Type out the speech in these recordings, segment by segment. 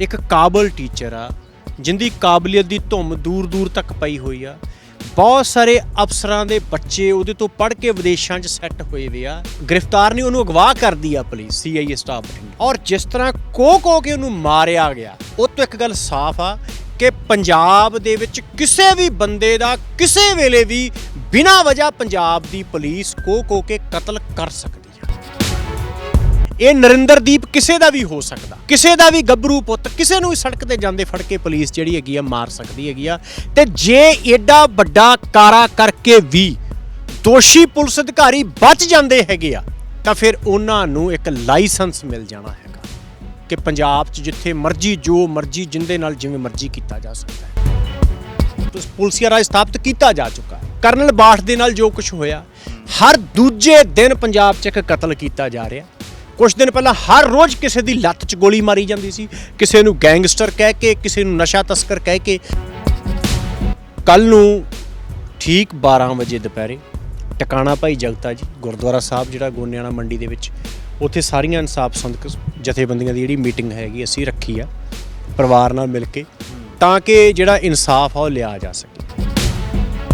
ਇੱਕ ਕਾਬਲ ਟੀਚਰ ਆ, ਜਿੰਦੀ ਕਾਬਲੀਅਤ ਦੀ ਧੁੰਮ ਦੂਰ ਦੂਰ ਤੱਕ ਪਈ ਹੋਈ ਆ। ਬਹੁਤ ਸਾਰੇ ਅਫਸਰਾਂ ਦੇ ਬੱਚੇ ਉਹਦੇ ਤੋਂ ਪੜ੍ਹ ਕੇ ਵਿਦੇਸ਼ਾਂ 'ਚ ਸੈੱਟ ਹੋਏ ਵੇ ਆ। ਗ੍ਰਿਫਤਾਰ ਨਹੀਂ, ਉਹਨੂੰ ਅਗਵਾ ਕਰਦੀ ਆ ਪੁਲਿਸ ਸੀਆਈਏ ਸਟਾਫ ਔਰ ਜਿਸ ਤਰ੍ਹਾਂ ਕੋ ਕੋ ਕੇ ਉਹਨੂੰ ਮਾਰਿਆ ਗਿਆ, ਉਹ ਤੋਂ ਇੱਕ ਗੱਲ ਸਾਫ਼ ਆ ਕਿ ਪੰਜਾਬ ਦੇ ਵਿੱਚ ਕਿਸੇ ਵੀ ਬੰਦੇ ਦਾ ਕਿਸੇ ਵੇਲੇ ਵੀ ਬਿਨਾਂ ਵਜ੍ਹਾ ਪੰਜਾਬ ਦੀ ਪੁਲਿਸ ਕੋ ਕੋ ਕੇ ਕਤਲ ਕਰ ਸਕਦੀ। ਇਹ ਨਰਿੰਦਰਦੀਪ ਕਿਸੇ ਦਾ ਵੀ ਹੋ ਸਕਦਾ। ਕਿਸੇ ਦਾ ਵੀ ਗੱਭਰੂ ਪੁੱਤ, ਕਿਸੇ ਨੂੰ ਵੀ ਸੜਕ ਤੇ ਜਾਂਦੇ ਫੜ ਕੇ ਪੁਲਿਸ ਜਿਹੜੀ ਹੈਗੀ ਆ ਮਾਰ ਸਕਦੀ ਹੈਗੀ ਆ। ਤੇ ਜੇ ਏਡਾ ਵੱਡਾ ਕਾਰਾ ਕਰਕੇ ਵੀ ਦੋਸ਼ੀ ਪੁਲਿਸ ਅਧਿਕਾਰੀ ਬਚ ਜਾਂਦੇ ਹੈਗੇ ਆ, ਤਾਂ ਫਿਰ ਉਹਨਾਂ ਨੂੰ ਇੱਕ ਲਾਇਸੈਂਸ ਮਿਲ ਜਾਣਾ ਹੈਗਾ ਕਿ ਪੰਜਾਬ 'ਚ ਜਿੱਥੇ ਮਰਜ਼ੀ ਜੋ ਮਰਜ਼ੀ ਜਿੰਦੇ ਨਾਲ ਜਿਵੇਂ ਮਰਜ਼ੀ ਕੀਤਾ ਜਾ ਸਕਦਾ ਹੈ। ਪੁ- ਪੁਲਸੀਆ ਰਾਜ ਸਥਾਪਿਤ ਕੀਤਾ ਜਾ ਚੁੱਕਾ ਹੈ। ਕਰਨਲ ਬਾਠ ਦੇ ਨਾਲ ਜੋ ਕੁਝ ਹੋਇਆ, ਹਰ ਦੂਜੇ ਦਿਨ ਪੰਜਾਬ 'ਚ ਇੱਕ ਕਤਲ ਕੀਤਾ ਜਾ ਰਿਹਾ। ਕੁਝ ਦਿਨ ਪਹਿਲਾਂ ਹਰ ਰੋਜ਼ ਕਿਸੇ ਦੀ ਲੱਤ 'ਚ ਗੋਲੀ ਮਾਰੀ ਜਾਂਦੀ ਸੀ, ਕਿਸੇ ਨੂੰ ਗੈਂਗਸਟਰ ਕਹਿ ਕੇ, ਕਿਸੇ ਨੂੰ ਨਸ਼ਾ ਤਸਕਰ ਕਹਿ ਕੇ। ਕੱਲ ਨੂੰ ਠੀਕ 12 ਵਜੇ ਦੁਪਹਿਰੇ ਟਿਕਾਣਾ ਭਾਈ ਜਗਤਾ ਜੀ, ਗੁਰਦੁਆਰਾ ਸਾਹਿਬ, ਜਿਹੜਾ ਗੋਨਿਆਣਾ ਮੰਡੀ ਦੇ ਵਿੱਚ, ਉੱਥੇ ਸਾਰੀਆਂ ਇਨਸਾਫ ਸੰਦਕ ਜਥੇਬੰਦੀਆਂ ਦੀ ਜਿਹੜੀ ਮੀਟਿੰਗ ਹੈਗੀ, ਅਸੀਂ ਰੱਖੀ ਆ, ਪਰਿਵਾਰ ਨਾਲ ਮਿਲ ਕੇ, ਤਾਂ ਕਿ ਜਿਹੜਾ ਇਨਸਾਫ ਆ ਉਹ ਲਿਆ ਜਾ ਸਕੇ।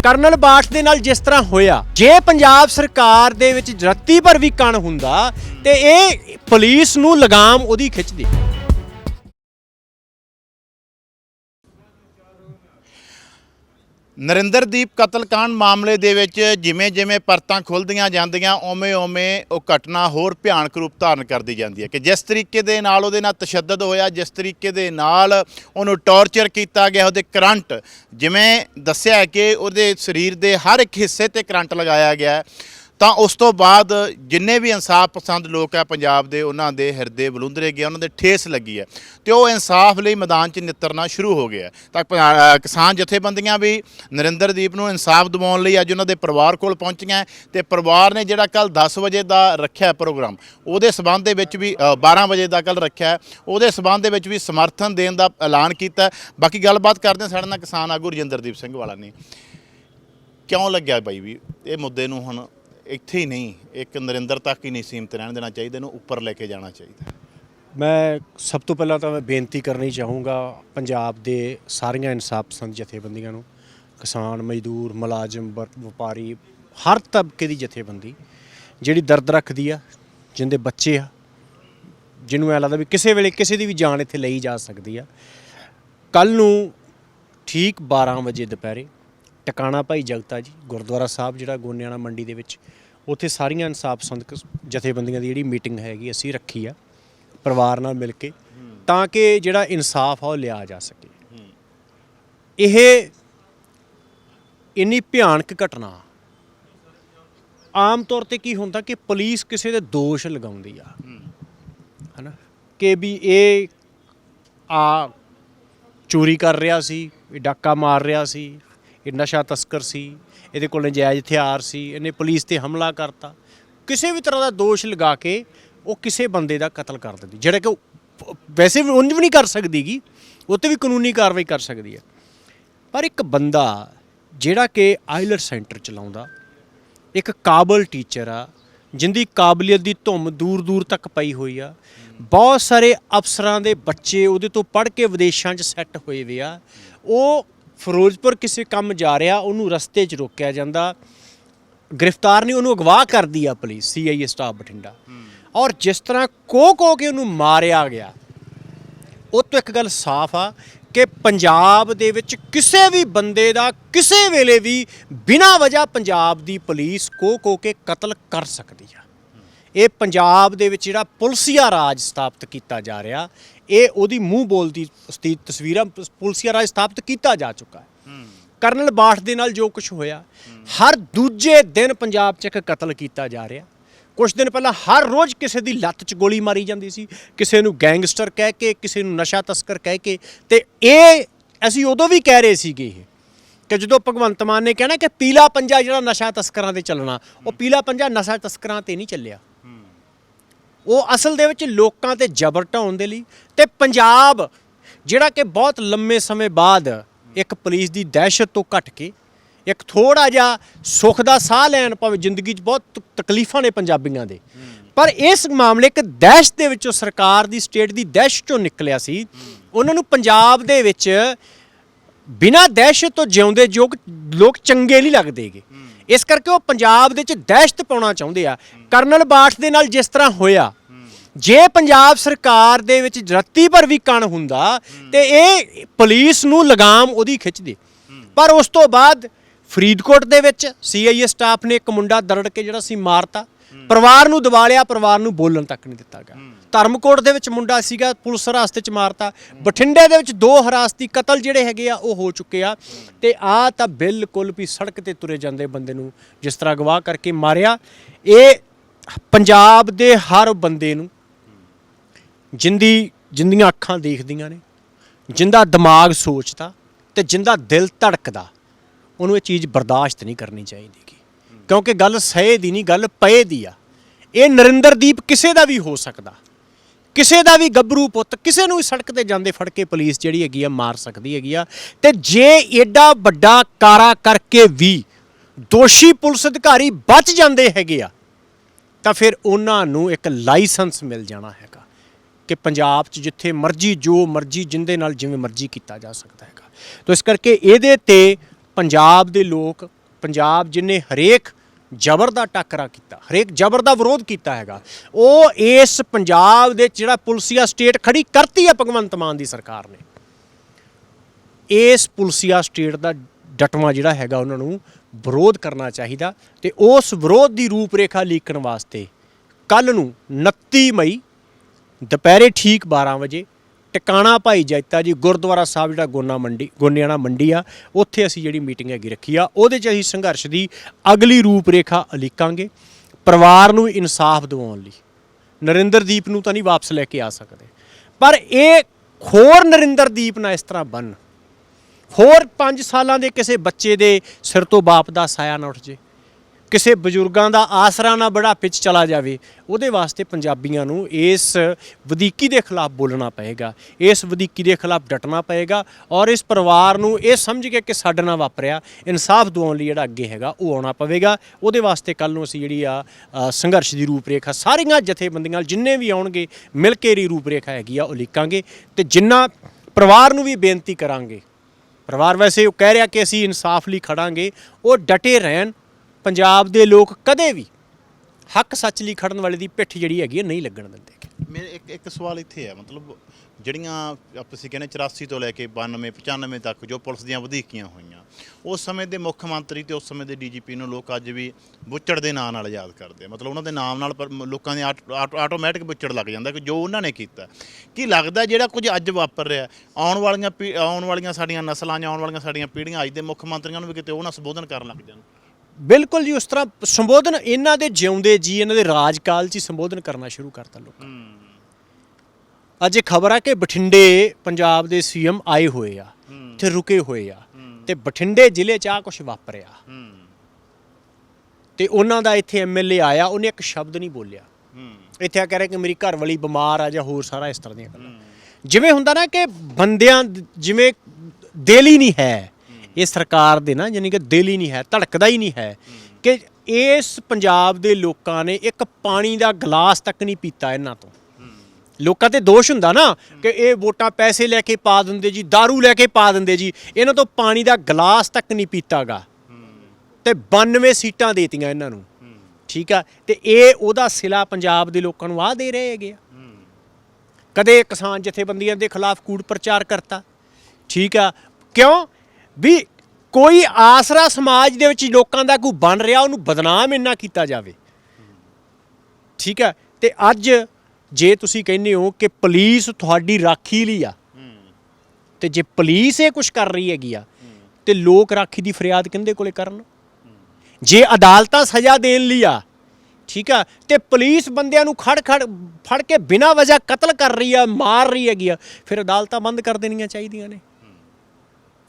ਕਰਨਲ ਬਾਠ ਦੇ ਨਾਲ ਜਿਸ ਤਰ੍ਹਾਂ ਹੋਇਆ, ਜੇ ਪੰਜਾਬ ਸਰਕਾਰ ਦੇ ਵਿੱਚ ਰੱਤੀ ਭਰ ਵੀ ਕਣ ਹੁੰਦਾ, ਤੇ ਇਹ ਪੁਲਿਸ ਨੂੰ ਲਗਾਮ ਉਹਦੀ ਖਿੱਚਦੀ ਨਰਿੰਦਰਦੀਪ ਕਤਲकांड ਮਾਮਲੇ ਦੇ ਵਿੱਚ ਜਿਵੇਂ ਜਿਵੇਂ ਪਰਤਾਂ ਖੁੱਲਦੀਆਂ ਜਾਂਦੀਆਂ ਓਵੇਂ-ਓਵੇਂ ਉਹ ਘਟਨਾ ਹੋਰ ਭਿਆਨਕ ਰੂਪ ਧਾਰਨ ਕਰਦੀ ਜਾਂਦੀ ਹੈ ਕਿ ਜਿਸ ਤਰੀਕੇ ਦੇ ਨਾਲ ਉਹਦੇ ਨਾਲ ਤਸ਼ੱਦਦ ਹੋਇਆ, ਜਿਸ ਤਰੀਕੇ ਦੇ ਨਾਲ ਉਹਨੂੰ ਟੌਰਚਰ ਕੀਤਾ ਗਿਆ, ਉਹਦੇ ਕਰੰਟ, ਜਿਵੇਂ ਦੱਸਿਆ ਹੈ ਕਿ ਉਹਦੇ ਸਰੀਰ ਦੇ ਹਰ ਇੱਕ ਹਿੱਸੇ ਤੇ ਕਰੰਟ ਲਗਾਇਆ ਗਿਆ ਤਾਂ ਉਸ ਤੋਂ ਬਾਅਦ ਜਿੰਨੇ ਵੀ ਇਨਸਾਫ ਪਸੰਦ ਲੋਕ ਆ ਪੰਜਾਬ ਦੇ ਉਹਨਾਂ ਦੇ ਹਿਰਦੇ ਬਲੁੰਦਰੇ ਗਏ ਉਹਨਾਂ ਦੇ ਠੇਸ ਲੱਗੀ ਹੈ। ਤੇ ਉਹ ਇਨਸਾਫ ਲਈ ਮੈਦਾਨ 'ਚ ਨਿੱਤਰਨਾ ਸ਼ੁਰੂ ਹੋ ਗਿਆ ਤਾਂ ਕਿਸਾਨ ਜਥੇਬੰਦੀਆਂ ਵੀ ਨਰਿੰਦਰਦੀਪ ਨੂੰ ਇਨਸਾਫ ਦਿਵਾਉਣ ਲਈ ਅੱਜ ਉਹਨਾਂ ਦੇ ਪਰਿਵਾਰ ਕੋਲ ਪਹੁੰਚੀਆਂ ਹੈ ਤੇ ਪਰਿਵਾਰ ਨੇ ਜਿਹੜਾ ਕੱਲ 10 ਵਜੇ ਦਾ ਰੱਖਿਆ ਪ੍ਰੋਗਰਾਮ ਉਹਦੇ ਸਬੰਧ ਦੇ ਵਿੱਚ ਵੀ ਅ, 12 ਵਜੇ ਦਾ ਕੱਲ ਰੱਖਿਆ ਉਹਦੇ ਸਬੰਧ ਦੇ ਵਿੱਚ ਵੀ ਸਮਰਥਨ ਦੇਣ ਦਾ ਐਲਾਨ ਕੀਤਾ ਬਾਕੀ ਗੱਲਬਾਤ ਕਰਦੇ ਹਾਂ ਸਾਡੇ ਨਾਲ ਕਿਸਾਨ ਆਗੂ ਰਜਿੰਦਰਦੀਪ ਸਿੰਘ ਵਾਲਾ ਨੇ। ਕਿਉਂ ਲੱਗਿਆ ਬਾਈ ਵੀ ਇਹ ਮੁੱਦੇ ਨੂੰ ਹੁਣ ਇੱਥੇ ਹੀ ਨਹੀਂ, ਇੱਕ ਨਰਿੰਦਰ ਤੱਕ ਹੀ ਨਹੀਂ ਸੀਮਤ ਰਹਿਣ ਦੇਣਾ ਚਾਹੀਦਾ, ਇਹਨੂੰ ਉੱਪਰ ਲੈ ਕੇ ਜਾਣਾ ਚਾਹੀਦਾ। ਮੈਂ ਸਭ ਤੋਂ ਪਹਿਲਾਂ ਤਾਂ ਮੈਂ ਬੇਨਤੀ ਕਰਨੀ ਚਾਹੂੰਗਾ ਪੰਜਾਬ ਦੇ ਸਾਰੀਆਂ ਇਨਸਾਫ ਪਸੰਦ ਜਥੇਬੰਦੀਆਂ ਨੂੰ, ਕਿਸਾਨ, ਮਜ਼ਦੂਰ, ਮੁਲਾਜ਼ਮ ਵਰ- ਵਪਾਰੀ, ਹਰ ਤਬਕੇ ਦੀ ਜਥੇਬੰਦੀ, ਜਿਹੜੀ ਦਰਦ ਰੱਖਦੀ ਆ, ਜਿੰਦੇ ਬੱਚੇ ਆ, ਜਿਹਨੂੰ ਐ ਲੱਗਦਾ ਵੀ ਕਿਸੇ ਵੇਲੇ ਕਿਸੇ ਦੀ ਵੀ ਜਾਨ ਇੱਥੇ ਲਈ ਜਾ ਸਕਦੀ ਆ। ਕੱਲ ਨੂੰ ਠੀਕ 12 ਵਜੇ ਦੁਪਹਿਰੇ ਟਿਕਾਣਾ ਭਾਈ ਜਗਤਾ ਜੀ, ਗੁਰਦੁਆਰਾ ਸਾਹਿਬ ਜਿਹੜਾ ਗੋਨਿਆਣਾ ਮੰਡੀ ਦੇ ਵਿੱਚ, ਉੱਥੇ ਸਾਰੀਆਂ ਇਨਸਾਫ ਸੰਦਕ ਜਥੇਬੰਦੀਆਂ ਦੀ ਜਿਹੜੀ ਮੀਟਿੰਗ ਹੈਗੀ ਅਸੀਂ ਰੱਖੀ ਆ, ਪਰਿਵਾਰ ਨਾਲ ਮਿਲ ਕੇ, ਤਾਂ ਕਿ ਜਿਹੜਾ ਇਨਸਾਫ ਆ ਉਹ ਲਿਆ ਜਾ ਸਕੇ। ਇਹ ਇੰਨੀ ਭਿਆਨਕ ਘਟਨਾ, ਆਮ ਤੌਰ ਤੇ ਕੀ ਹੁੰਦਾ ਕਿ ਪੁਲਿਸ ਕਿਸੇ ਦੇ ਦੋਸ਼ ਲਗਾਉਂਦੀ ਆ। ਹਨਾ? ਕਿ ਵੀ ਇਹ ਆ ਚੋਰੀ ਕਰ ਰਿਹਾ ਸੀ ਡਾਕਾ ਮਾਰ ਰਿਹਾ ਸੀ ਇਹ ਨਸ਼ਾ ਤਸਕਰ ਸੀ, ਇਹਦੇ ਕੋਲ ਨਜਾਇਜ਼ ਹਥਿਆਰ ਸੀ, ਇਹਨੇ ਪੁਲਿਸ ਤੇ ਹਮਲਾ ਕਰਤਾ। ਕਿਸੇ ਵੀ ਤਰ੍ਹਾਂ ਦਾ ਦੋਸ਼ ਲਗਾ ਕੇ ਉਹ ਕਿਸੇ ਬੰਦੇ ਦਾ ਕਤਲ ਕਰ ਦਿੰਦੀ, ਜਿਹੜਾ ਕਿ ਉਹ ਵੈਸੇ ਵੀ ਉਂਝ ਵੀ ਨਹੀਂ ਕਰ ਸਕਦੀਗੀ, ਉਹ ਤੇ ਵੀ ਕਾਨੂੰਨੀ ਕਾਰਵਾਈ ਕਰ ਸਕਦੀ ਹੈ। ਪਰ ਇੱਕ ਬੰਦਾ ਜਿਹੜਾ ਕਿ ਆਈਲਰ ਸੈਂਟਰ ਚਲਾਉਂਦਾ, ਇੱਕ ਕਾਬਲ ਟੀਚਰ ਆ, ਜਿੰਦੀ ਕਾਬਲੀਅਤ ਦੀ ਧੁੰਮ ਦੂਰ ਦੂਰ ਤੱਕ ਪਈ ਹੋਈ ਆ, ਬਹੁਤ ਸਾਰੇ ਅਫਸਰਾਂ ਦੇ ਬੱਚੇ ਉਹਦੇ ਤੋਂ ਪੜ੍ਹ ਕੇ ਵਿਦੇਸ਼ਾਂ 'ਚ ਸੈੱਟ ਹੋਏ ਵੇ ਆ, ਉਹ ਫਿਰੋਜ਼ਪੁਰ ਕਿਸੇ ਕੰਮ ਜਾ ਰਿਹਾ ਉਹਨੂੰ ਰਸਤੇ 'ਚ ਰੋਕਿਆ ਜਾਂਦਾ। ਗ੍ਰਿਫਤਾਰ ਨਹੀਂ ਉਹਨੂੰ ਅਗਵਾ ਕਰਦੀ ਆ ਪੁਲਿਸ ਸੀਆਈਏ ਸਟਾਫ ਬਠਿੰਡਾ। ਔਰ ਜਿਸ ਤਰ੍ਹਾਂ ਕੋ ਕੋ ਕੇ ਉਹਨੂੰ ਮਾਰਿਆ ਗਿਆ ਉਹ ਤੋਂ ਇੱਕ ਗੱਲ ਸਾਫ਼ ਆ ਕਿ ਪੰਜਾਬ ਦੇ ਵਿੱਚ ਕਿਸੇ ਵੀ ਬੰਦੇ ਦਾ ਕਿਸੇ ਵੇਲੇ ਵੀ ਬਿਨਾਂ ਵਜ੍ਹਾ ਪੰਜਾਬ ਦੀ ਪੁਲਿਸ ਕੋ ਕੋ ਕੇ ਕਤਲ ਕਰ ਸਕਦੀ ਆ। ਇਹ ਪੰਜਾਬ ਦੇ ਵਿੱਚ ਜਿਹੜਾ ਪੁਲਸੀਆ ਰਾਜ ਸਥਾਪਿਤ ਕੀਤਾ ਜਾ ਰਿਹਾ ਇਹ ਉਹਦੀ ਮੂੰਹ ਬੋਲਦੀ ਸਤੀ- ਤਸਵੀਰਾਂ ਪੁਲਸੀਆ ਰਾਜ ਸਥਾਪਿਤ ਕੀਤਾ ਜਾ ਚੁੱਕਾ ਹੈ। ਕਰਨਲ ਬਾਠ ਦੇ ਨਾਲ ਜੋ ਕੁਝ ਹੋਇਆ ਹਰ ਦੂਜੇ ਦਿਨ ਪੰਜਾਬ 'ਚ ਇੱਕ ਕਤਲ ਕੀਤਾ ਜਾ ਰਿਹਾ। ਕੁਝ ਦਿਨ ਪਹਿਲਾਂ ਹਰ ਰੋਜ਼ ਕਿਸੇ ਦੀ ਲੱਤ 'ਚ ਗੋਲੀ ਮਾਰੀ ਜਾਂਦੀ ਸੀ ਕਿਸੇ ਨੂੰ ਗੈਂਗਸਟਰ ਕਹਿ ਕੇ ਕਿਸੇ ਨੂੰ ਨਸ਼ਾ ਤਸਕਰ ਕਹਿ ਕੇ। ਤੇ ਇਹ ਅਸੀਂ ਉਦੋਂ ਵੀ ਕਹਿ ਰਹੇ ਸੀਗੇ ਇਹ ਕਿ ਜਦੋਂ ਭਗਵੰਤ ਮਾਨ ਨੇ ਕਹਿਣਾ ਕਿ ਪੀਲਾ ਪੰਜਾ ਜਿਹੜਾ ਨਸ਼ਾ ਤਸਕਰਾਂ ਤੇ ਚੱਲਣਾ ਉਹ ਪੀਲਾ ਪੰਜਾ ਨਸ਼ਾ ਤਸਕਰਾਂ ਤੇ ਨਹੀਂ ਚੱਲਿਆ। ਉਹ ਅਸਲ ਦੇ ਵਿੱਚ ਲੋਕਾਂ ਤੇ ਜ਼ਬਰ ਢਾਉਣ ਦੇ ਲਈ ਤੇ ਪੰਜਾਬ, ਜਿਹੜਾ ਕਿ ਬਹੁਤ ਲੰਮੇ ਸਮੇਂ ਬਾਅਦ ਇੱਕ ਪੁਲਿਸ ਦੀ ਦਹਿਸ਼ਤ ਤੋਂ ਘਟ ਕੇ ਇੱਕ ਥੋੜਾ ਜਿਹਾ ਸੁੱਖ ਦਾ ਸਾਹ ਲੈਣ ਭਾਵੇਂ ਜ਼ਿੰਦਗੀ 'ਚ ਬਹੁਤ ਤਕਲੀਫਾਂ ਨੇ ਪੰਜਾਬੀਆਂ ਦੇ। ਪਰ ਇਸ ਮਾਮਲੇ ਇੱਕ ਦਹਿਸ਼ਤ ਦੇ ਵਿੱਚੋਂ ਸਰਕਾਰ ਦੀ, ਸਟੇਟ ਦੀ ਦਹਿਸ਼ਤ ਚੋਂ ਨਿਕਲਿਆ ਸੀ। ਉਹਨਾਂ ਨੂੰ ਪੰਜਾਬ ਦੇ ਵਿੱਚ ਬਿਨਾਂ ਦਹਿਸ਼ਤ ਤੋਂ ਜਿਉਂਦੇ ਜੋ ਲੋਕ ਚੰਗੇ ਨਹੀਂ ਲੱਗਦੇਗੇ। ਇਸ ਕਰਕੇ ਉਹ ਪੰਜਾਬ ਦੇ ਵਿੱਚ ਦਹਿਸ਼ਤ ਪਾਉਣਾ ਚਾਹੁੰਦੇ ਆ। ਕਰਨਲ ਬਾਠ ਦੇ ਨਾਲ ਜਿਸ ਤਰ੍ਹਾਂ ਹੋਇਆ, ਜੇ ਪੰਜਾਬ ਸਰਕਾਰ ਦੇ ਵਿੱਚ ਰੱਤੀ ਭਰ ਵੀ ਕਣ ਹੁੰਦਾ ਤੇ ਇਹ ਪੁਲਿਸ ਨੂੰ ਲਗਾਮ ਉਹਦੀ ਖਿੱਚਦੇ। ਪਰ ਉਸ ਤੋਂ ਬਾਅਦ ਫਰੀਦਕੋਟ ਦੇ ਵਿੱਚ ਸੀਆਈਏ ਸਟਾਫ ਨੇ ਇੱਕ ਮੁੰਡਾ ਦਰੜ ਕੇ ਜਿਹੜਾ ਸੀ ਮਾਰਤਾ। ਪਰਿਵਾਰ ਨੂੰ ਦਬਾ ਲਿਆ ਪਰਿਵਾਰ ਨੂੰ ਬੋਲਣ ਤੱਕ ਨਹੀਂ ਦਿੱਤਾ ਗਿਆ। ਧਰਮਕੋਟ ਦੇ ਵਿੱਚ ਮੁੰਡਾ ਸੀਗਾ ਪੁਲਿਸ ਹਿਰਾਸਤ ਚ ਮਾਰਤਾ। ਬਠਿੰਡੇ ਦੇ ਵਿੱਚ ਦੋ ਹਿਰਾਸਤੀ ਕਤਲ ਜਿਹੜੇ ਹੈਗੇ ਆ ਉਹ ਹੋ ਚੁੱਕੇ ਆ। ਤੇ ਆ ਤਾਂ ਬਿਲਕੁਲ ਵੀ ਸੜਕ ਤੇ ਤੁਰੇ ਜਾਂਦੇ ਬੰਦੇ ਨੂੰ ਜਿਸ ਤਰ੍ਹਾਂ ਗਵਾਹ ਕਰਕੇ ਮਾਰਿਆ। ਇਹ ਪੰਜਾਬ ਦੇ ਹਰ ਬੰਦੇ ਨੂੰ ਜਿੰਦੀ ਜਿੰਦੀਆਂ ਅੱਖਾਂ ਦੇਖਦੀਆਂ ਨੇ ਜਿੰਦਾ ਦਿਮਾਗ ਸੋਚਦਾ ਤੇ ਜਿੰਦਾ ਦਿਲ ਧੜਕਦਾ ਉਹਨੂੰ ਇਹ ਚੀਜ਼ ਬਰਦਾਸ਼ਤ ਨਹੀਂ ਕਰਨੀ ਚਾਹੀਦੀ। ਕਿਉਂਕਿ ਗੱਲ ਸਹੇ ਦੀ ਨਹੀਂ, ਗੱਲ ਪਏ ਦੀ ਆ। ਇਹ ਨਰਿੰਦਰਦੀਪ ਕਿਸੇ ਦਾ ਵੀ ਹੋ ਸਕਦਾ। ਕਿਸੇ ਦਾ ਵੀ ਗੱਭਰੂ ਪੁੱਤ, ਕਿਸੇ ਨੂੰ ਵੀ ਸੜਕ ਤੇ ਜਾਂਦੇ ਫੜ ਕੇ ਪੁਲਿਸ ਜਿਹੜੀ ਹੈਗੀ ਆ, ਮਾਰ ਸਕਦੀ ਹੈਗੀ ਆ। ਤੇ ਜੇ ਏਡਾ ਵੱਡਾ ਕਾਰਾ ਕਰਕੇ ਵੀ ਦੋਸ਼ੀ ਪੁਲਿਸ ਅਧਿਕਾਰੀ ਬਚ ਜਾਂਦੇ ਹੈਗੇ ਆ, ਤਾਂ ਫਿਰ ਉਹਨਾਂ ਨੂੰ ਇੱਕ ਲਾਇਸੈਂਸ ਮਿਲ ਜਾਣਾ ਹੈਗਾ ਕਿ ਪੰਜਾਬ 'ਚ ਜਿੱਥੇ ਮਰਜ਼ੀ, ਜੋ ਮਰਜ਼ੀ, ਜਿੰਦੇ ਨਾਲ ਜਿਵੇਂ ਮਰਜ਼ੀ ਕੀਤਾ ਜਾ ਸਕਦਾ ਹੈਗਾ। ਤਾਂ ਇਸ ਕਰਕੇ ਇਹਦੇ ਤੇ ਪੰਜਾਬ ਦੇ ਲੋਕ ਪੰਜਾਬ ਜਿਨੇ ਹਰੇਕ ਜ਼ਬਰ ਦਾ ਟੱਕਰਾ ਕੀਤਾ, ਹਰੇਕ ਜ਼ਬਰ ਦਾ ਵਿਰੋਧ ਕੀਤਾ ਹੈਗਾ, ਉਹ ਇਸ ਪੰਜਾਬ ਦੇ ਜਿਹੜਾ ਪੁਲਸੀਆ ਸਟੇਟ ਖੜੀ ਕਰਤੀ ਹੈ ਭਗਵੰਤ ਮਾਨ ਦੀ ਸਰਕਾਰ ਨੇ। ਇਸ ਪੁਲਸੀਆ ਸਟੇਟ ਦਾ ਡਟਵਾ ਜਿਹੜਾ ਹੈਗਾ ਉਹਨਾਂ ਨੂੰ ਵਿਰੋਧ ਕਰਨਾ ਚਾਹੀਦਾ ਤੇ ਉਸ ਵਿਰੋਧ ਦੀ ਰੂਪਰੇਖਾ ਲੀਕਣ ਵਾਸਤੇ ਕੱਲ ਨੂੰ 29 ਮਈ, ਦੁਪਹਿਰੇ ਠੀਕ 12 ਵਜੇ ਟਿਕਾਣਾ ਭਾਈ ਜੈਤਾ ਜੀ, ਗੁਰਦੁਆਰਾ ਸਾਹਿਬ ਜਿਹੜਾ ਗੋਨਾ ਮੰਡੀ ਗੋਨਿਆਣਾ ਮੰਡੀ ਆ, ਉੱਥੇ ਅਸੀਂ ਜਿਹੜੀ ਮੀਟਿੰਗ ਹੈਗੀ ਰੱਖੀ ਆ। ਉਹਦੇ 'ਚ ਅਸੀਂ ਸੰਘਰਸ਼ ਦੀ ਅਗਲੀ ਰੂਪਰੇਖਾ ਅਲੀਕਾਂਗੇ ਪਰਿਵਾਰ ਨੂੰ ਇਨਸਾਫ ਦਿਵਾਉਣ ਲਈ। ਨਰਿੰਦਰਦੀਪ ਨੂੰ ਤਾਂ ਨਹੀਂ ਵਾਪਸ ਲੈ ਕੇ ਆ ਸਕਦੇ। ਪਰ ਇਹ ਹੋਰ ਨਰਿੰਦਰਦੀਪ ਨਾ ਇਸ ਤਰ੍ਹਾਂ ਬਣ ਹੋਰ 5 ਸਾਲਾਂ ਦੇ ਕਿਸੇ ਬੱਚੇ ਦੇ ਸਿਰ ਤੋਂ ਬਾਪ ਦਾ ਸਾਇਆ ਨਾ ਉੱਠ ਜੇ। ਕਿਸੇ ਬਜ਼ੁਰਗਾਂ ਦਾ ਆਸਰਾ ਨਾ ਬੁਢਾਪੇ 'ਚ ਚਲਾ ਜਾਵੇ, ਉਹਦੇ ਵਾਸਤੇ ਪੰਜਾਬੀਆਂ ਨੂੰ ਇਸ ਵਧੀਕੀ ਦੇ ਖਿਲਾਫ ਬੋਲਣਾ ਪਏਗਾ, ਇਸ ਵਧੀਕੀ ਦੇ ਖਿਲਾਫ ਡਟਣਾ ਪਏਗਾ ਔਰ ਇਸ ਪਰਿਵਾਰ ਨੂੰ ਇਹ ਸਮਝ ਕੇ ਕਿ ਸਾਡੇ ਨਾਲ ਵਾਪਰਿਆ, ਇਨਸਾਫ ਦਿਵਾਉਣ ਲਈ ਜਿਹੜਾ ਅੱਗੇ ਹੈਗਾ ਉਹ ਆਉਣਾ ਪਵੇਗਾ। ਉਹਦੇ ਵਾਸਤੇ ਕੱਲ ਨੂੰ ਅਸੀਂ ਜਿਹੜੀ ਆ ਸੰਘਰਸ਼ ਦੀ ਰੂਪਰੇਖਾ ਸਾਰੀਆਂ ਜਥੇਬੰਦੀਆਂ ਜਿੰਨੇ ਵੀ ਆਉਣਗੇ, ਮਿਲ ਕੇ ਰੀ ਰੂਪਰੇਖਾ ਹੈਗੀ ਆ, ਉਹ ਲਿਖਾਂਗੇ ਤੇ ਜਿੰਨਾ ਪਰਿਵਾਰ ਨੂੰ ਵੀ ਬੇਨਤੀ ਕਰਾਂਗੇ, ਪਰਿਵਾਰ ਵੈਸੇ ਉਹ ਕਹਿ ਰਿਹਾ ਕਿ ਅਸੀਂ ਇਨਸਾਫ ਲਈ ਖੜਾਂਗੇ, ਉਹ ਡਟੇ ਰਹਿਣ ਪੰਜਾਬ ਦੇ ਲੋਕ ਕਦੇ ਵੀ ਹੱਕ ਸੱਚ ਲਈ ਖੜਨ ਵਾਲੇ ਦੀ ਪਿੱਠ ਜਿਹੜੀ ਹੈਗੀ ਹੈ ਨਹੀਂ ਲੱਗਣ ਦਿੰਦੇ। ਮੇਰੇ ਇੱਕ ਇੱਕ ਸਵਾਲ ਇੱਥੇ ਹੈ ਮਤਲਬ ਜਿਹੜੀਆਂ ਆਪਾਂ ਅਸੀਂ ਕਹਿੰਦੇ 84 ਤੋਂ ਲੈ ਕੇ 92 95 ਤੱਕ ਜੋ ਪੁਲਿਸ ਦੀਆਂ ਵਧੀਕੀਆਂ ਹੋਈਆਂ, ਉਸ ਸਮੇਂ ਦੇ ਮੁੱਖ ਮੰਤਰੀ ਤੇ ਉਸ ਸਮੇਂ ਦੇ ਡੀਜੀਪੀ ਨੂੰ ਲੋਕ ਅੱਜ ਵੀ ਬੁੱਚੜ ਦੇ ਨਾਂ ਨਾਲ ਯਾਦ ਕਰਦੇ ਮਤਲਬ ਉਹਨਾਂ ਦੇ ਨਾਮ ਨਾਲ ਪਰ ਮ- ਲੋਕਾਂ ਦੇ ਆਟੋਮੈਟਿਕ ਬੁੱਚੜ ਲੱਗ ਜਾਂਦਾ ਕਿ ਜੋ ਉਹਨਾਂ ਨੇ ਕੀਤਾ। ਕੀ ਲੱਗਦਾ ਜਿਹੜਾ ਕੁਝ ਅੱਜ ਵਾਪਰ ਰਿਹਾ? ਆਉਣ ਵਾਲੀਆਂ ਪੀ- ਆਉਣ ਵਾਲੀਆਂ ਸਾਡੀਆਂ ਨਸਲਾਂ ਜਾਂ ਆਉਣ ਵਾਲੀਆਂ ਸਾਡੀਆਂ ਪੀੜ੍ਹੀਆਂ ਅੱਜ ਦੇ ਮੁੱਖ ਮੰਤਰੀਆਂ ਨੂੰ ਵੀ ਕਿਤੇ ਉਹ ਨਾ ਸੰਬੋਧਨ ਕਰਨ ਲੱਗ ਜਾਣ? ਬਿਲਕੁਲ ਜੀ ਉਸ ਤਰ੍ਹਾਂ ਸੰਬੋਧਨ ਇਹਨਾਂ ਦੇ ਜਿਉਂਦੇ ਜੀ ਇਹਨਾਂ ਦੇ ਰਾਜਕਾਲ 'ਚ ਹੀ ਸੰਬੋਧਨ ਕਰਨਾ ਸ਼ੁਰੂ ਕਰਤਾ ਲੋਕਾਂ ਅੱਜ ਇਹ ਖਬਰ ਆ ਕਿ ਬਠਿੰਡੇ ਪੰਜਾਬ ਦੇ ਸੀਐਮ ਆਏ ਹੋਏ ਆ ਤੇ ਰੁਕੇ ਹੋਏ ਆ ਤੇ ਬਠਿੰਡੇ ਜ਼ਿਲ੍ਹੇ 'ਚ ਆ ਕੁਝ ਵਾਪਰਿਆ। ਤੇ ਉਹਨਾਂ ਦਾ ਇੱਥੇ ਐਮਐਲਏ ਆਇਆ ਉਹਨੇ ਇੱਕ ਸ਼ਬਦ ਨਹੀਂ ਬੋਲਿਆ। ਇੱਥੇ ਆ ਕਹਿ ਰਿਹਾ ਕਿ ਮੇਰੀ ਘਰ ਵਾਲੀ ਬਿਮਾਰ ਆ ਜਾਂ ਹੋਰ ਸਾਰਾ ਇਸ ਤਰ੍ਹਾਂ ਦੀਆਂ ਗੱਲਾਂ। ਜਿਵੇਂ ਹੁੰਦਾ ਨਾ ਕਿ ਬੰਦਿਆਂ ਜਿਵੇਂ ਦਿਲ ਹੀ ਨਹੀਂ ਹੈ ਇਹ ਸਰਕਾਰ ਦੇ ਨਾ, ਯਾਨੀ ਕਿ ਦਿਲ ਹੀ ਨਹੀਂ ਹੈ, ਧੜਕਦਾ ਹੀ ਨਹੀਂ ਹੈ ਕਿ ਇਸ ਪੰਜਾਬ ਦੇ ਲੋਕਾਂ ਨੇ ਇੱਕ ਪਾਣੀ ਦਾ ਗਲਾਸ ਤੱਕ ਨਹੀਂ ਪੀਤਾ ਇਹਨਾਂ ਤੋਂ। ਲੋਕਾਂ ਤੇ ਦੋਸ਼ ਹੁੰਦਾ ਨਾ ਕਿ ਇਹ ਵੋਟਾਂ ਪੈਸੇ ਲੈ ਕੇ ਪਾ ਦਿੰਦੇ ਜੀ, दारू ਲੈ ਕੇ ਪਾ ਦਿੰਦੇ ਜੀ, ਇਹਨਾਂ ਤੋਂ ਪਾਣੀ ਦਾ ਗਲਾਸ ਤੱਕ ਨਹੀਂ ਪੀਤਾਗਾ। ਤੇ 92 ਸੀਟਾਂ ਦੇਤੀਆਂ ਇਹਨਾਂ ਨੂੰ। ਠੀਕ ਆ? ਤੇ ਇਹ ਉਹਦਾ ਸਿਲਾ ਪੰਜਾਬ ਦੇ ਲੋਕਾਂ ਨੂੰ ਆ ਦੇ ਰਹੇ ਹੈਗੇ ਆ। ਕਦੇ ਕਿਸਾਨ ਜਥੇਬੰਦੀਆਂ ਦੇ ਖਿਲਾਫ ਕੂੜ ਪ੍ਰਚਾਰ ਕਰਤਾ। ਠੀਕ ਆ? ਕਿਉਂ? ਵੀ ਕੋਈ ਆਸਰਾ ਸਮਾਜ ਦੇ ਵਿੱਚ ਲੋਕਾਂ ਦਾ ਕੋਈ ਬਣ ਰਿਹਾ, ਉਹਨੂੰ ਬਦਨਾਮ ਇੰਨਾ ਕੀਤਾ ਜਾਵੇ। ਠੀਕ ਆ ਤੇ ਅੱਜ ਜੇ ਤੁਸੀਂ ਕਹਿੰਦੇ ਹੋ ਕਿ ਪੁਲਿਸ ਤੁਹਾਡੀ ਰਾਖੀ ਲਈ ਆ, ਤੇ ਜੇ ਪੁਲਿਸ ਇਹ ਕੁਝ ਕਰ ਰਹੀ ਹੈਗੀ ਆ, ਤੇ ਲੋਕ ਰਾਖੀ ਦੀ ਫਰਿਆਦ ਕਿੰਦੇ ਕੋਲੇ ਕਰਨ? ਜੇ ਅਦਾਲਤਾਂ ਸਜ਼ਾ ਦੇਣ ਲਈ ਆ, ਠੀਕ ਆ, ਤੇ ਪੁਲਿਸ ਬੰਦਿਆਂ ਨੂੰ ਖੜ ਖੜ ਫੜ ਕੇ ਬਿਨਾਂ ਵਜ੍ਹਾ ਕਤਲ ਕਰ ਰਹੀ ਆ, ਮਾਰ ਰਹੀ ਹੈਗੀ ਆ, ਫਿਰ ਅਦਾਲਤਾਂ ਬੰਦ ਕਰ ਦੇਣੀਆਂ ਚਾਹੀਦੀਆਂ ਨੇ।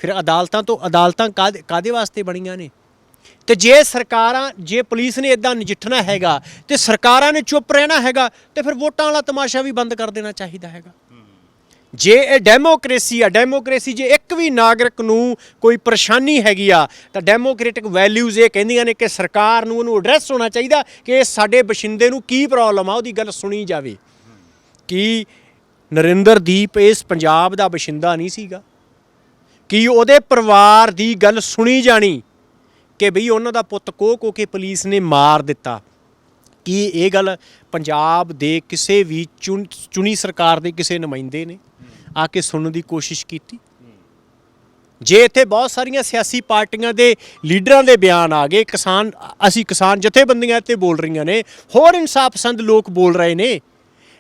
ਫਿਰ ਅਦਾਲਤਾਂ ਤੋਂ ਅਦਾਲਤਾਂ ਕਾਦੇ ਕਾਦੇ ਵਾਸਤੇ ਬਣੀਆਂ ਨੇ? ਤੇ ਜੇ ਸਰਕਾਰਾਂ ਜੇ ਪੁਲਿਸ ਨੇ ਇਦਾਂ ਨਜਿੱਠਣਾ ਹੈਗਾ ਤੇ ਸਰਕਾਰਾਂ ਨੇ ਚੁੱਪ ਰਹਿਣਾ ਹੈਗਾ, ਤੇ ਫਿਰ ਵੋਟਾਂ ਵਾਲਾ ਤਮਾਸ਼ਾ ਵੀ ਬੰਦ ਕਰ ਦੇਣਾ ਚਾਹੀਦਾ ਹੈਗਾ। ਜੇ ਇਹ ਡੈਮੋਕ੍ਰੇਸੀ ਆ, ਡੈਮੋਕ੍ਰੇਸੀ ਜੇ ਇੱਕ ਵੀ ਨਾਗਰਿਕ ਨੂੰ ਕੋਈ ਪਰੇਸ਼ਾਨੀ ਹੈਗੀ ਆ, ਤਾਂ ਡੈਮੋਕ੍ਰੈਟਿਕ ਵੈਲਿਊਜ਼ ਇਹ ਕਹਿੰਦੀਆਂ ਨੇ ਕਿ ਸਰਕਾਰ ਨੂੰ ਉਹਨੂੰ ਐਡਰੈਸ ਹੋਣਾ ਚਾਹੀਦਾ ਕਿ ਇਹ ਸਾਡੇ ਬਸ਼ਿੰਦੇ ਨੂੰ ਕੀ ਪ੍ਰੋਬਲਮ ਆ, ਉਹਦੀ ਗੱਲ ਸੁਣੀ ਜਾਵੇ। ਕਿ ਨਰਿੰਦਰ ਦੀਪ ਇਸ ਪੰਜਾਬ ਦਾ ਬਸ਼ਿੰਦਾ ਨਹੀਂ ਸੀਗਾ? ਕਿ ਉਹਦੇ ਪਰਿਵਾਰ ਦੀ ਗੱਲ ਸੁਣੀ ਜਾਣੀ ਕਿ ਬਈ ਉਹਨਾਂ ਦਾ ਪੁੱਤ ਕੋਹ ਕੋ ਕੇ ਪੁਲਿਸ ਨੇ ਮਾਰ ਦਿੱਤਾ। ਕੀ ਇਹ ਗੱਲ ਪੰਜਾਬ ਦੇ ਕਿਸੇ ਵੀ ਚੁਣ- ਚੁਣੀ ਸਰਕਾਰ ਦੇ ਕਿਸੇ ਨੁਮਾਇੰਦੇ ਨੇ ਆ ਕੇ ਸੁਣਨ ਦੀ ਕੋਸ਼ਿਸ਼ ਕੀਤੀ? ਜੇ ਇੱਥੇ ਬਹੁਤ ਸਾਰੀਆਂ ਸਿਆਸੀ ਪਾਰਟੀਆਂ ਦੇ ਲੀਡਰਾਂ ਦੇ ਬਿਆਨ ਆ ਗਏ, ਕਿਸਾਨ, ਅਸੀਂ ਕਿਸਾਨ ਜਥੇਬੰਦੀਆਂ ਇੱਥੇ ਬੋਲ ਰਹੀਆਂ ਨੇ, ਹੋਰ ਇਨਸਾਫ ਪਸੰਦ ਲੋਕ ਬੋਲ ਰਹੇ ਨੇ,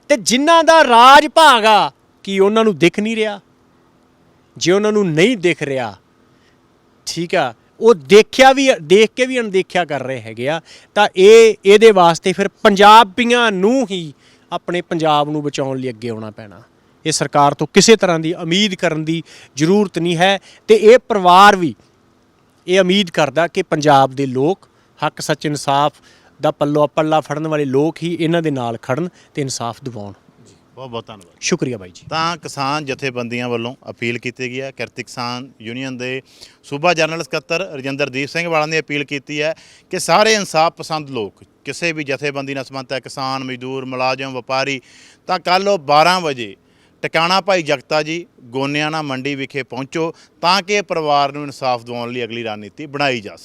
ਤੇ ਜਿਨ੍ਹਾਂ ਦਾ ਰਾਜ ਭਾਗਾ ਕੀ ਉਹਨਾਂ ਨੂੰ ਦਿਖ ਨਹੀਂ ਰਿਹਾ? ਜੇ ਉਹਨਾਂ ਨੂੰ ਨਹੀਂ ਦਿਖ ਰਿਹਾ, ਠੀਕ ਆ, ਉਹ ਦੇਖਿਆ ਵੀ, ਦੇਖ ਕੇ ਵੀ ਅਣਦੇਖਿਆ ਕਰ ਰਹੇ ਹੈਗੇ ਆ, ਤਾਂ ਇਹ, ਇਹਦੇ ਵਾਸਤੇ ਫਿਰ ਪੰਜਾਬੀਆਂ ਨੂੰ ਹੀ ਆਪਣੇ ਪੰਜਾਬ ਨੂੰ ਬਚਾਉਣ ਲਈ ਅੱਗੇ ਆਉਣਾ ਪੈਣਾ। ਇਹ ਸਰਕਾਰ ਤੋਂ ਕਿਸੇ ਤਰ੍ਹਾਂ ਦੀ ਉਮੀਦ ਕਰਨ ਦੀ ਜ਼ਰੂਰਤ ਨਹੀਂ ਹੈ ਤੇ ਇਹ ਪਰਿਵਾਰ ਵੀ ਇਹ ਉਮੀਦ ਕਰਦਾ ਕਿ ਪੰਜਾਬ ਦੇ ਲੋਕ ਹੱਕ ਸੱਚ ਇਨਸਾਫ ਦਾ ਪੱਲੋ ਪੱਲਾ ਫੜਨ ਵਾਲੇ ਲੋਕ ਹੀ ਇਹਨਾਂ ਦੇ ਨਾਲ ਖੜਨ ਤੇ ਇਨਸਾਫ ਦਿਵਾਉਣ। ਬਹੁਤ ਬਹੁਤ ਧੰਨਵਾਦ। ਸ਼ੁਕਰੀਆ ਬਾਈ ਜੀ। ਤਾਂ ਕਿਸਾਨ ਜਥੇਬੰਦੀਆਂ ਵੱਲੋਂ ਅਪੀਲ ਕੀਤੀ ਗਈ ਹੈ ਕਿਰਤੀ ਕਿਸਾਨ ਯੂਨੀਅਨ ਦੇ ਸੂਬਾ ਜਨਰਲ ਸਕੱਤਰ ਰਜਿੰਦਰਦੀਪ ਸਿੰਘ ਵਾਲਾ ਨੇ ਅਪੀਲ ਕੀਤੀ ਹੈ ਕਿ ਸਾਰੇ ਇਨਸਾਫ ਪਸੰਦ ਲੋਕ ਕਿਸੇ ਵੀ ਜਥੇਬੰਦੀ ਨਾਲ ਸੰਬੰਧਿਤ ਹੈ ਕਿਸਾਨ ਮਜ਼ਦੂਰ ਮੁਲਾਜ਼ਮ ਵਪਾਰੀ ਤਾਂ ਕੱਲ੍ਹ ਉਹ 12 ਵਜੇ ਟਿਕਾਣਾ ਭਾਈ ਜਗਤਾ ਜੀ ਗੋਨਿਆਣਾ ਮੰਡੀ ਵਿਖੇ ਪਹੁੰਚੋ ਤਾਂ ਕਿ ਪਰਿਵਾਰ ਨੂੰ ਇਨਸਾਫ ਦਿਵਾਉਣ ਲਈ ਅਗਲੀ ਰਣਨੀਤੀ ਬਣਾਈ ਜਾ ਸਕੇ।